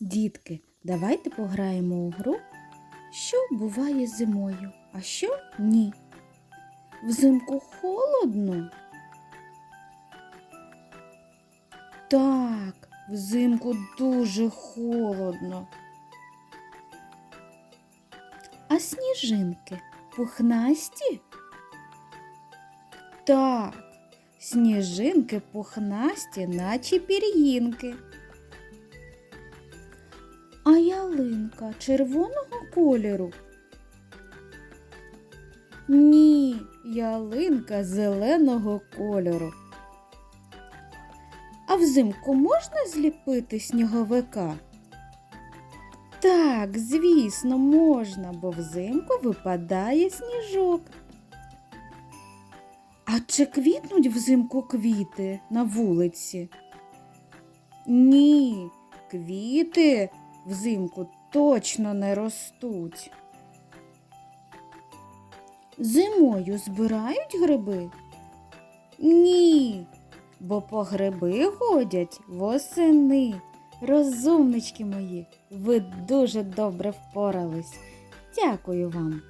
Дітки, давайте пограємо у гру, що буває зимою, а що ні. Взимку холодно. Так, взимку дуже холодно. А сніжинки пухнасті? Так, сніжинки пухнасті, наче пір'їнки. А ялинка червоного кольору? Ні, ялинка зеленого кольору. А взимку можна зліпити сніговика? Так, звісно, можна, бо взимку випадає сніжок. А чи квітнуть взимку квіти на вулиці? Ні, квіти взимку точно не ростуть. Зимою збирають гриби? Ні, бо по гриби ходять восени. Розумнички мої, ви дуже добре впорались. Дякую вам.